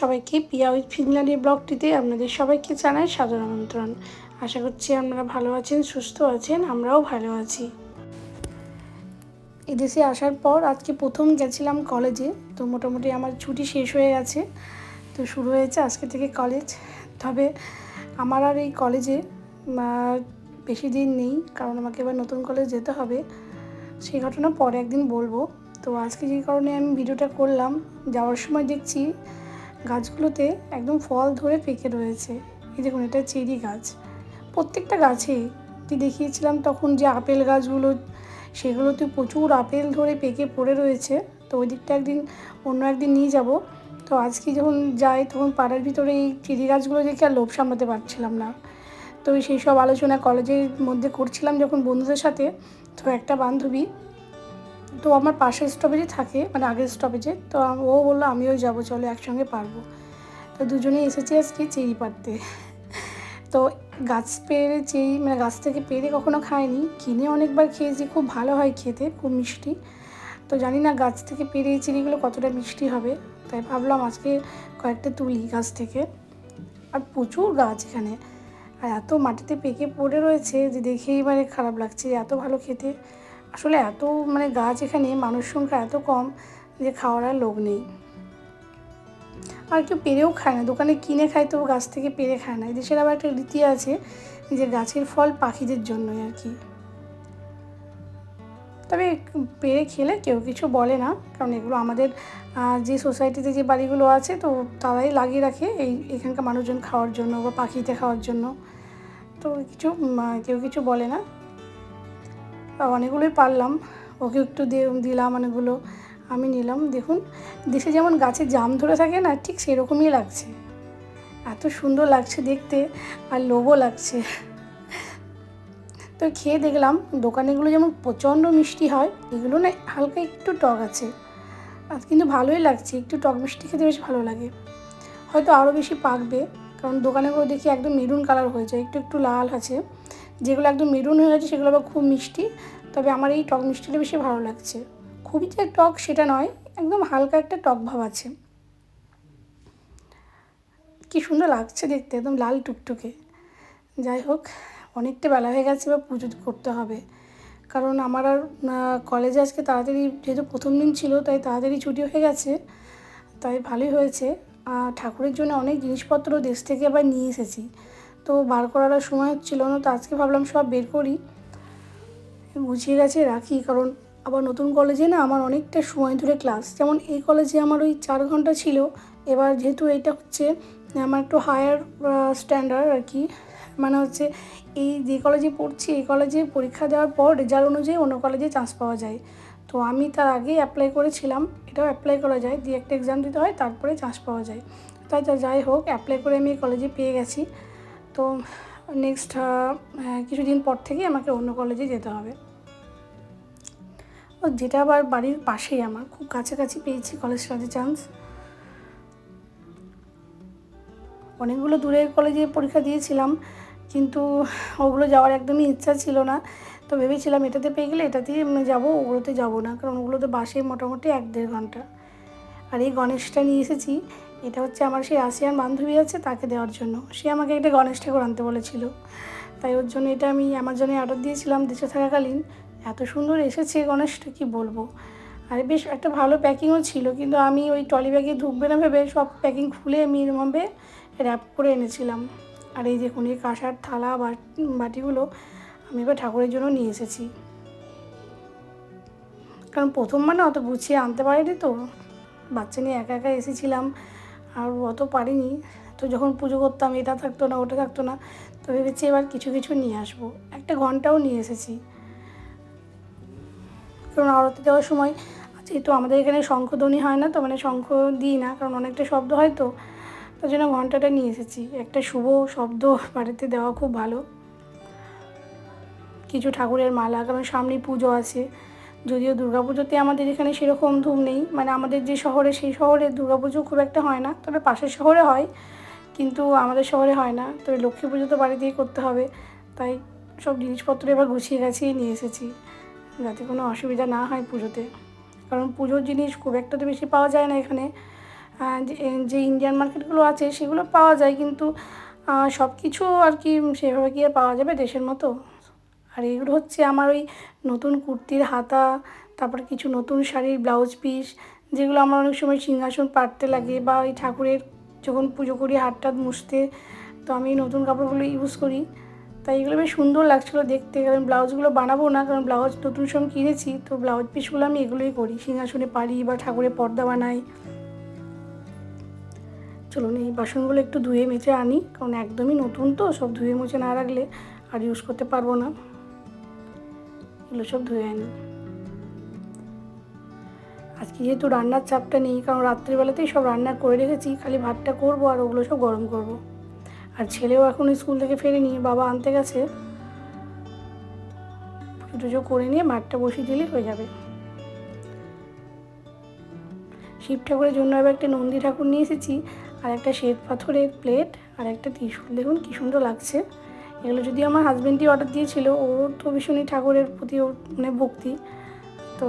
সবাইকে পিয়া উইথ ফিনল্যান্ডের ব্লগটিতে আপনাদের সবাইকে জানাই সাদর আমন্ত্রণ। আশা করছি আপনারা ভালো আছেন, সুস্থ আছেন, আমরাও ভালো আছি। এদেশে আসার পর আজকে প্রথম গেছিলাম কলেজে, তো মোটামুটি আমার ছুটি শেষ হয়ে গেছে, তো শুরু হয়েছে আজকে থেকে কলেজ। তবে আমার আর এই কলেজে বেশি দিন নেই, কারণ আমাকে এবার নতুন কলেজ যেতে হবে। সেই ঘটনা পরে একদিন বলব। তো আজকে যে কারণে আমি ভিডিওটা করলাম, যাওয়ার সময় দেখছি গাছগুলোতে একদম ফল ধরে পেকে রয়েছে। এই দেখুন, এটা চেরি গাছ। প্রত্যেকটা গাছে যে দেখিয়েছিলাম তখন যে আপেল গাছগুলো সেগুলোতে প্রচুর আপেল ধরে পেকে পড়ে রয়েছে। তো ওই দিকটা একদিন, অন্য একদিন নিয়ে যাব। তো আজকে যখন যাই, তখন পাড়ার ভিতরে এই চেরি গাছগুলো দেখে আর লোভ সামলাতে পারছিলাম না। তো সেই সব আলোচনা কলেজের মধ্যে করছিলাম যখন বন্ধুদের সাথে। তো একটা বান্ধবী তো আমার পাশের স্টপেজে থাকে মানে আগের স্টপেজে তো ও বলল, আমিও যাব, চলো একসঙ্গে পারব। তো দুজনেই এসেছি আজকে চেরি পাড়তে। তো গাছ পেরে চেরি মানে গাছ থেকে পেরে কখনো খাইনি। কিনে অনেকবার খেয়েছি, খুব ভালো হয় খেতে, খুব মিষ্টি। তো জানি না গাছ থেকে পেরে এই কতটা মিষ্টি হবে। তাই ভাবলাম আজকে কয়েকটা তুলি গাছ থেকে। আর প্রচুর গাছ এখানে। আর এত মাটিতে পেকে পড়ে রয়েছে যে দেখেই মানে খারাপ লাগছে এত ভালো খেতে। আসলে এত মানে গাছ এখানে মানুষ সংখ্যা এত কম যে খাওয়ার আর লোক নেই। আর কেউ পেরেও খায় না, দোকানে কিনে খায় তো গাছ থেকে পেরে খায় না। এদেশের আবার একটা রীতি আছে যে গাছের ফল পাখিদের জন্যই আর কি। তবে পেরে খেলে কেউ কিছু বলে না, কারণ এগুলো আমাদের যে সোসাইটিতে যে বাড়িগুলো আছে, তো তারাই লাগিয়ে রাখে এই এখানকার মানুষজন খাওয়ার জন্য বা পাখিতে খাওয়ার জন্য। তো কিছু কেউ কিছু বলে না। অনেকগুলোই পারলাম। ওকে একটু দিলাম অনেকগুলো। আমি নিলাম। দেখুন, দেশে যেমন গাছে জাম ধরে থাকে না, ঠিক সেরকমই লাগছে। এত সুন্দর লাগছে দেখতে আর লোভও লাগছে। তো খেয়ে দেখলাম, দোকানেগুলো যেমন প্রচণ্ড মিষ্টি হয়, এগুলো না হালকা একটু টক আছে। কিন্তু ভালোই লাগছে, একটু টক মিষ্টি খেতে বেশ ভালো লাগে। হয়তো আরও বেশি পাকবে, কারণ দোকানেগুলো দেখি একদম মেরুন কালার হয়ে যায়, একটু একটু লাল আছে। যেগুলো একদম মেরুন হয়ে গেছে, সেগুলো আবার খুব মিষ্টি। তবে আমার এই টক মিষ্টিটা বেশি ভালো লাগছে। খুবই যে টক সেটা নয়, একদম হালকা একটা টক ভাব আছে। কি সুন্দর লাগছে দেখতে, একদম লাল টুকটুকে। যাই হোক, অনেকটা বেলা হয়ে গেছে বা পুজো করতে হবে। কারণ আমার আর কলেজে আজকে তাড়াতাড়ি, যেহেতু প্রথম দিন ছিল, তাই তাড়াতাড়ি ছুটি হয়ে গেছে। তাই ভালোই হয়েছে। ঠাকুরের জন্য অনেক জিনিসপত্র দেশ থেকে আবার নিয়ে এসেছি। তো বার করার সময় হচ্ছিল না, তো আজকে ভাবলাম সব বের করি। গুছিয়ে গেছে, রাখি, কারণ আবার নতুন কলেজে না আমার অনেকটা সময় ধরে ক্লাস যেমন এই কলেজে আমার ওই চার ঘণ্টা ছিল, এবার যেহেতু এটা হচ্ছে আমার একটু হায়ার স্ট্যান্ডার্ড আর কি মানে হচ্ছে এই যে কলেজে পড়ছি, এই কলেজে পরীক্ষা দেওয়ার পর রেজাল্ট অনুযায়ী অন্য কলেজে চান্স পাওয়া যায়। তো আমি তার আগেই অ্যাপ্লাই করেছিলাম, এটাও অ্যাপ্লাই করা যায়, দিয়ে একটা এক্সাম দিতে হয়, তারপরে চান্স পাওয়া যায়। তাই যা যাই হোক অ্যাপ্লাই করে আমি এই কলেজে পেয়ে গেছি। তো নেক্সট কিছুদিন পর থেকে আমাকে অন্য কলেজে যেতে হবে। ও যেটা আবার বাড়ির পাশেই আমার, খুব কাছাকাছি পেয়েছি কলেজটাতে চান্স অনেকগুলো দূরের কলেজে পরীক্ষা দিয়েছিলাম, কিন্তু ওগুলো যাওয়ার একদমই ইচ্ছা ছিল না। তো ভেবেছিলাম এটাতে পেয়ে গেলে এটাতেই যাব, ওগুলোতে যাব না, কারণ ওগুলোতে বাসে মোটামুটি এক দেড় ঘণ্টা। আর এই গণেশটা নিয়ে এসেছি এটা হচ্ছে আমার সেই আসিয়ান বান্ধবী আছে, তাকে দেওয়ার জন্য। সে আমাকে একটা গণেশ ঠাকুর আনতে বলেছিল। তাই ওর জন্য এটা আমি অ্যামাজনে অর্ডার দিয়েছিলাম দেশে থাকাকালীন। এত সুন্দর এসেছে গণেশটা, কি বলব? আর বেশ একটা ভালো প্যাকিংও ছিল, কিন্তু আমি ওই টলি ব্যাগে ঢুকবে না ভেবে সব প্যাকিং খুলে আমি এরমভাবে র্যাপ করে এনেছিলাম। আর এই দেখুন এই কাঁসার থালা, বাট- বাটিগুলো আমি এবার ঠাকুরের জন্য নিয়ে এসেছি। কারণ প্রথমবার না অত গুছিয়ে আনতে পারিনি তো। বাচ্চা নিয়ে একা একা এসেছিলাম। আর অত পারিনি। তো যখন পুজো করতাম এটা থাকতো না, ওটা থাকতো না, তো ভেবেছি এবার কিছু কিছু নিয়ে আসব। একটা ঘন্টাও নিয়ে এসেছি। কারণ আরতি দেওয়ার সময় যেহেতু আমাদের এখানে শঙ্খধ্বনি হয় না তো মানে শঙ্খ দিই না, কারণ অনেকটা শব্দ হয় তো, তার জন্য ঘন্টাটা নিয়ে এসেছি। একটা শুভ শব্দ বাড়িতে দেওয়া খুব ভালো। কিছু ঠাকুরের মালা, কারণ সামনেই পুজো আছে। যদিও দুর্গাপুজোতে আমাদের এখানে সেরকম ধুম নেই। মানে আমাদের যে শহরে, সেই শহরে দুর্গাপুজো খুব একটা হয় না। তবে পাশের শহরে হয়, কিন্তু আমাদের শহরে হয় না। তবে লক্ষ্মী পুজো তো বাড়ি বাড়িতেই করতে হবে। তাই সব জিনিসপত্র এবার গুছিয়ে গাছিয়ে নিয়ে এসেছি। যাতে কোনো অসুবিধা না হয় পুজোতে। কারণ পুজোর জিনিস খুব একটা তো বেশি পাওয়া যায় না এখানে। যে- যে ইন্ডিয়ান মার্কেটগুলো আছে, সেগুলো পাওয়া যায়। কিন্তু সব কিছু আর কি সেভাবে কি আর পাওয়া যাবে দেশের মতো? আর এগুলো হচ্ছে আমার ওই নতুন কুর্তির হাতা, তারপর কিছু নতুন শাড়ির ব্লাউজ পিস যেগুলো আমার অনেক সময় সিংহাসন পাড়তে লাগে বা ওই ঠাকুরের যখন পুজো করি হাত টাত মুছতে, তো আমি নতুন কাপড়গুলো ইউজ করি। তাই এগুলো বেশ সুন্দর লাগছিল দেখতে। কারণ ব্লাউজগুলো বানাবো না, কারণ ব্লাউজ নতুন সময় কিনেছি, তো ব্লাউজ পিসগুলো আমি এগুলোই করি। সিংহাসনে পারি বা ঠাকুরের পর্দা বানাই। চলুন এই বাসনগুলো একটু ধুয়ে মেজে আনি, কারণ একদমই নতুন তো, সব ধুয়ে মুছে না রাখলে আর ইউজ করতে পারব না। এগুলো সব ধুয়ে আনি। আজকে যেহেতু রান্নার চাপটা নেই, কারণ রাত্রিবেলাতেই সব রান্না করে রেখেছি, খালি ভাতটা করব আর ওগুলো সব গরম করব। আর ছেলেও এখন স্কুল থেকে ফেরেনি, বাবা আনতে গেছে। টুজো করে নিয়ে ভাতটা বসিয়ে দিলেই হয়ে যাবে। শিব ঠাকুরের জন্য আবার একটা নন্দী ঠাকুর নিয়ে এসেছি, আর একটা শ্বেত পাথরের প্লেট আর একটা ত্রিশূল। দেখুন কী সুন্দর লাগছে। এগুলো যদি আমার হাজব্যান্ডই অর্ডার দিয়েছিল, ওর তো ভীষণই ঠাকুরের প্রতি ওর মানে ভক্তি। তো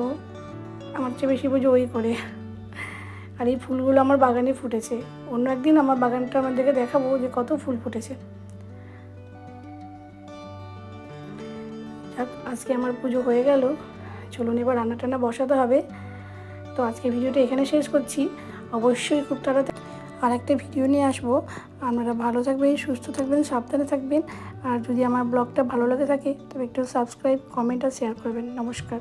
আমার চেয়ে বেশি পুজো ওই করে। আর এই ফুলগুলো আমার বাগানে ফুটেছে। অন্য একদিন আমার বাগানটা আমাদেরকে দেখাবো যে কত ফুল ফুটেছে। আজকে আমার পুজো হয়ে গেল। চলুন এবার রান্না টান্না বসাতে হবে। তো আজকে ভিডিওটা এখানে শেষ করছি। অবশ্যই খুব তাড়াতাড়ি আর একটা ভিডিও নিয়ে আসব। আপনারা ভালো থাকবেন, সুস্থ থাকবেন, সাবধানে থাকবেন। আর যদি আমার ব্লগটা ভালো লাগে থাকে, তবে একটু সাবস্ক্রাইব কমেন্ট আর শেয়ার করবেন। নমস্কার।